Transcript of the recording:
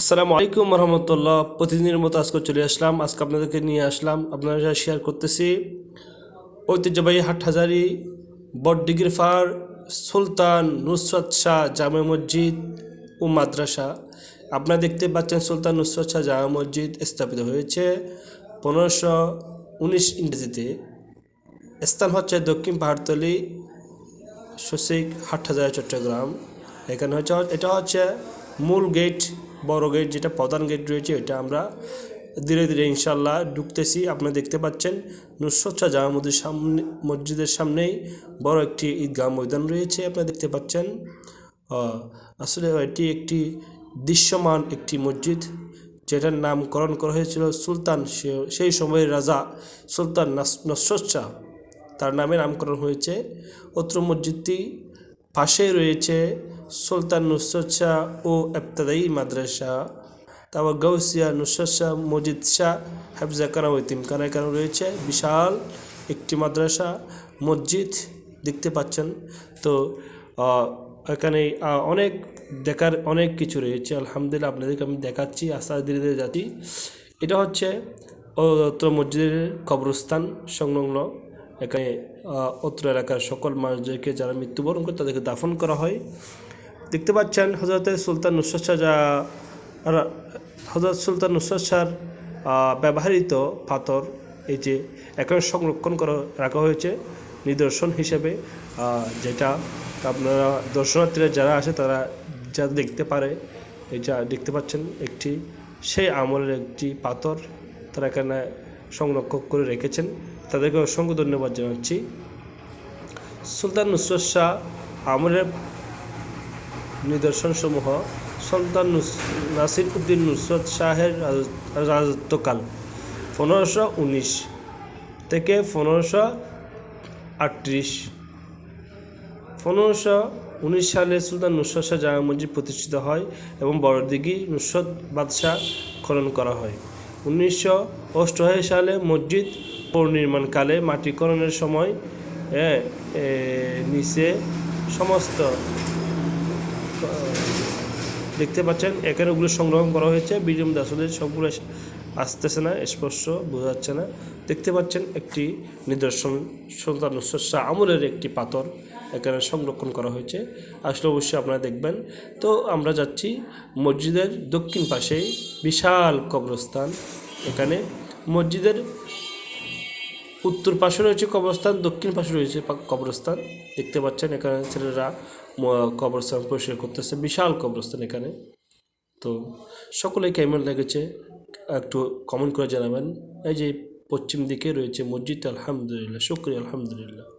আসসালামু আলাইকুম রহমতুল্লাহ। প্রতিদিনের মতো আজকে চলে আসলাম। আজকে আপনাদেরকে নিয়ে আসলাম। আপনারা শেয়ার করতেছি, ঐতিহ্যবাহী হাটহাজারি বড়ডিগির ফার, সুলতান নুসরত শাহ জামে মসজিদ ও মাদ্রাসা। আপনারা দেখতে পাচ্ছেন সুলতান নুসরত শাহ জামে মসজিদ স্থাপিত হয়েছে পনেরোশো উনিশ ইংরেজিতে। স্থান হচ্ছে দক্ষিণ পাহাড়তলি, সসিক, হাটহাজারি, চট্টগ্রাম। এখানে হচ্ছে এটা হচ্ছে মূল গেট বড় গেট যেটা প্রধান গেট রয়েছে, এটা আমরা ধীরে ধীরে ইনশাল্লাহ ঢুকতেছি। আপনারা দেখতে পাচ্ছেন শাহ জামা মসজিদের সামনে, মসজিদের সামনেই বড় একটি ঈদগাহ ময়দান রয়েছে, আপনারা দেখতে পাচ্ছেন। আসলে এটি একটি দৃশ্যমান একটি মসজিদ, যেটার নামকরণ করা হয়েছিল সুলতান সেই সময়ের রাজা সুলতান নাস- নসরত শাহ। তার নামে নামকরণ হয়েছে। অত্র মসজিদটি পাশেই রয়েছে সুলতান নুসরত শাহ ও এবতাদাই মাদ্রাসা। তারপর গৌসিয়া নুসরত শাহ মসজিদ শাহ, হাফজা কানা ও তিমকানা এখানে রয়েছে। বিশাল একটি মাদ্রাসা, মসজিদ দেখতে পাচ্ছেন। তো এখানে অনেক দেখার অনেক কিছু রয়েছে। আলহামদুলিল্লাহ আপনাদেরকে আমি দেখাচ্ছি, আস্তে আস্তে ধীরে ধীরে যাচ্ছি। এটা হচ্ছে অত্র মসজিদের কবরস্থান সংলগ্ন। এখানে অত্র এলাকার সকল মানুষদেরকে যারা মৃত্যুবরণ করে তাদেরকে দাফন করা হয়। দেখতে পাচ্ছেন হজরতের সুলতান নুসরত শাহ যা হজরত সুলতান নুসরত শাহর ব্যবহৃত পাথর, এই যে এখানে সংরক্ষণ করা, রাখা হয়েছে নিদর্শন হিসেবে। যেটা আপনারা দর্শনার্থীরা যারা আসে তারা যা দেখতে পারে এটা দেখতে পাচ্ছেন একটি, সেই আমলের একটি পাথর তারা এখানে সংরক্ষণ করে রেখেছেন। তাদেরকে অসংখ্য ধন্যবাদ জানাচ্ছি। সুলতান নুসরত শাহ আমলের নিদর্শনসমূহ, সুলতান নুস- নাসির উদ্দিন নুসরত শাহের রাজত্বকাল পনেরোশো উনিশ থেকে পনেরোশো আটত্রিশ। পনেরোশো উনিশ সালে সুলতান নুসরত শাহ জামা মসজিদ প্রতিষ্ঠিত হয় এবং বড়দিঘি নুসরত বাদশাহ খনন করা হয়। উনিশশো অষ্টআশি সালে মসজিদ পুনর্নির্মাণকালে মাটিকরণের সময় নিচে সমস্ত দেখতে পাচ্ছেন এখানে ওগুলো সংগ্রহ করা হয়েছে বিজম দাসদের সবগুলো আসতেছে না, স্পর্শ বোঝা যাচ্ছে না। দেখতে পাচ্ছেন একটি নিদর্শন, সুলতান শাহ আমলের একটি পাথর এখানে সংরক্ষণ করা হয়েছে। আসলে অবশ্যই আপনারা দেখবেন। তো আমরা যাচ্ছি মসজিদের দক্ষিণ পাশে বিশাল কবরস্থান এখানে। মসজিদের উত্তর পাশে রয়েছে কবরস্থান, দক্ষিণ পাশে রয়েছে কবরস্থান। দেখতে পাচ্ছেন এখানে ছেলেরা কবরস্থান পরিষ্কার করতেছে, বিশাল কবরস্থান এখানে। তো সকলেই কেমন লেগেছে? একটু কমেন্ট করে জানাবেন। এই যে পশ্চিম দিকে রয়েছে মসজিদ আলহামদুলিল্লাহ শুক্রিয়া আলহামদুলিল্লাহ।